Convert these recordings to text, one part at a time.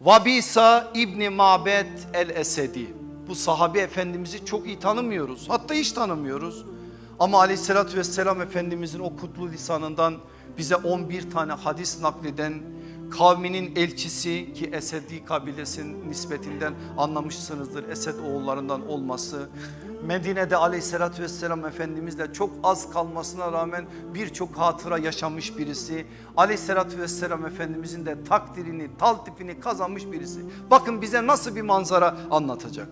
Vabisa İbni Mabed el Esedi. Bu sahabi efendimizi çok iyi tanımıyoruz. Hatta hiç tanımıyoruz. Ama aleyhissalatü vesselam efendimizin o kutlu lisanından bize 11 tane hadis nakleden kavminin elçisi ki Esedi kabilesinin nispetinden anlamışsınızdır. Esed oğullarından olması. Medine'de aleyhissalatü vesselam efendimizle çok az kalmasına rağmen birçok hatıra yaşamış birisi. Aleyhissalatü vesselam efendimizin de takdirini, taltifini kazanmış birisi. Bakın bize nasıl bir manzara anlatacak.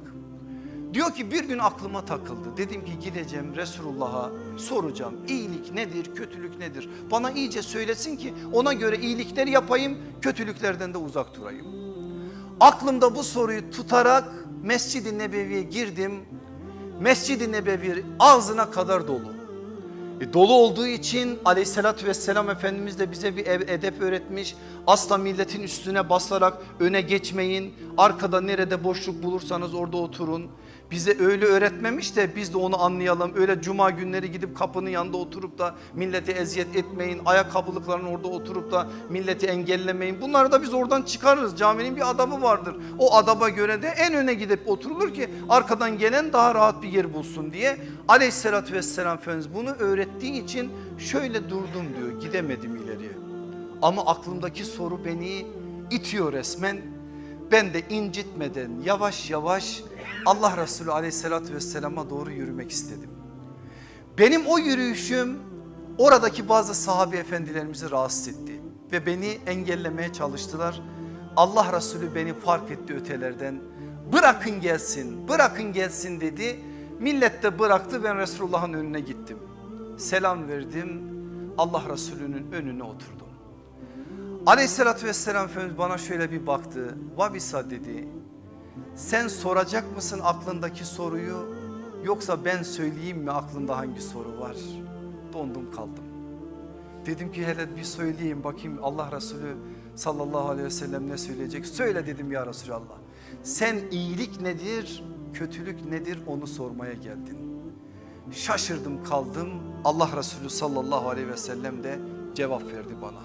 Diyor ki bir gün aklıma takıldı. Dedim ki gideceğim Resulullah'a soracağım. İyilik nedir, kötülük nedir? Bana iyice söylesin ki ona göre iyilikleri yapayım, kötülüklerden de uzak durayım. Aklımda bu soruyu tutarak Mescid-i Nebevi'ye girdim. Mescid-i Nebevi ağzına kadar dolu. E, dolu olduğu için aleyhissalatü vesselam Efendimiz de bize bir edep öğretmiş. Asla milletin üstüne basarak öne geçmeyin. Arkada nerede boşluk bulursanız orada oturun. Bize öyle öğretmemiş de biz de onu anlayalım. Öyle cuma günleri gidip kapının yanında oturup da millete eziyet etmeyin. Ayakkabılıkların orada oturup da milleti engellemeyin. Bunları da biz oradan çıkarırız. Caminin bir adabı vardır. O adaba göre de en öne gidip oturulur ki arkadan gelen daha rahat bir yer bulsun diye. Aleyhissalatü vesselam Efendimiz bunu öğrettiği için şöyle durdum diyor. Gidemedim ileriye. Ama aklımdaki soru beni itiyor resmen. Ben de incitmeden yavaş yavaş Allah Resulü aleyhissalatü vesselama doğru yürümek istedim. Benim o yürüyüşüm oradaki bazı sahabe efendilerimizi rahatsız etti. Ve beni engellemeye çalıştılar. Allah Resulü beni fark etti ötelerden. Bırakın gelsin, bırakın gelsin dedi. Millet de bıraktı ben Resulullah'ın önüne gittim. Selam verdim. Allah Resulü'nün önüne oturdum. Aleyhissalatü vesselam Efendimiz bana şöyle bir baktı. Vabisa dedi. Sen soracak mısın aklındaki soruyu yoksa ben söyleyeyim mi aklında hangi soru var? Dondum kaldım. Dedim ki hele bir söyleyeyim bakayım Allah Resulü sallallahu aleyhi ve sellem ne söyleyecek? Söyle dedim ya Resulallah. Sen iyilik nedir, kötülük nedir onu sormaya geldin. Şaşırdım kaldım. Allah Resulü sallallahu aleyhi ve sellem de cevap verdi bana.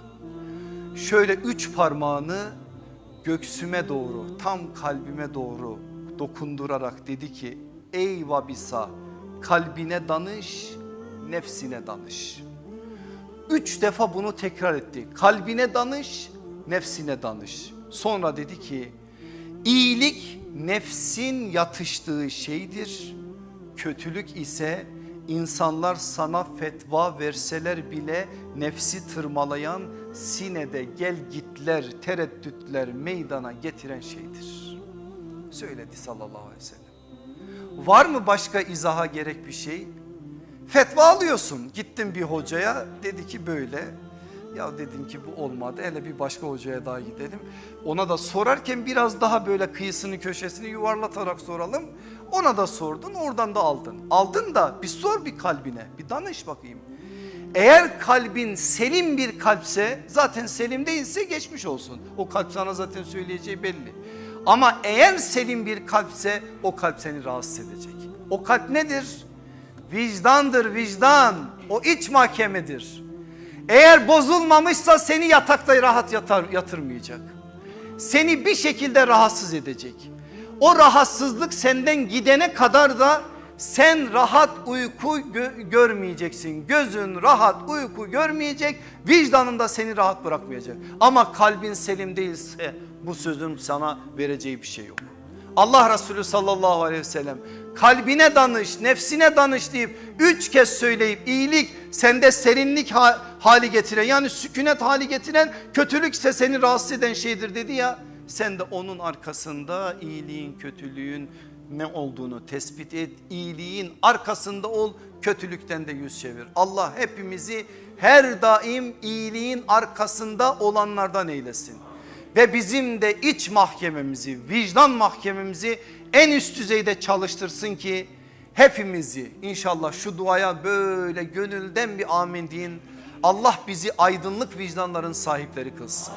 Şöyle üç parmağını göksüme doğru tam kalbime doğru dokundurarak dedi ki ey Vabisa kalbine danış nefsine danış. Üç defa bunu tekrar etti. Kalbine danış, nefsine danış. Sonra dedi ki iyilik nefsin yatıştığı şeydir. Kötülük ise insanlar sana fetva verseler bile nefsi tırmalayan sinede gel gitler, tereddütler meydana getiren şeydir. Söyledi sallallahu aleyhi ve sellem. Var mı başka izaha gerek bir şey? Fetva alıyorsun. Gittim bir hocaya dedi ki böyle. Ya dedim ki bu olmadı hele bir başka hocaya daha gidelim. Ona da sorarken biraz daha böyle kıyısını köşesini yuvarlatarak soralım. Ona da sordun oradan da aldın. Aldın da bir sor bir kalbine bir danış bakayım. Eğer kalbin selim bir kalpse zaten selim değilse geçmiş olsun. O kalp sana zaten söyleyeceği belli. Ama eğer selim bir kalpse o kalp seni rahatsız edecek. O kalp nedir? Vicdandır vicdan. O iç mahkemedir. Eğer bozulmamışsa seni yatakta rahat yatar, yatırmayacak. Seni bir şekilde rahatsız edecek. O rahatsızlık senden gidene kadar da sen rahat uyku gö- görmeyeceksin. Gözün rahat uyku görmeyecek. Vicdanın da seni rahat bırakmayacak. Ama kalbin selim değilse bu sözün sana vereceği bir şey yok. Allah Resulü sallallahu aleyhi ve sellem kalbine danış, nefsine danış deyip üç kez söyleyip iyilik sende serinlik hali getiren yani sükunet hali getiren kötülük ise seni rahatsız eden şeydir dedi ya. Sen de onun arkasında iyiliğin kötülüğün ne olduğunu tespit et. İyiliğin arkasında ol kötülükten de yüz çevir. Allah hepimizi her daim iyiliğin arkasında olanlardan eylesin ve bizim de iç mahkememizi, vicdan mahkememizi en üst düzeyde çalıştırsın ki hepimizi inşallah şu duaya böyle gönülden bir amin deyin. Allah bizi aydınlık vicdanların sahipleri kılsın.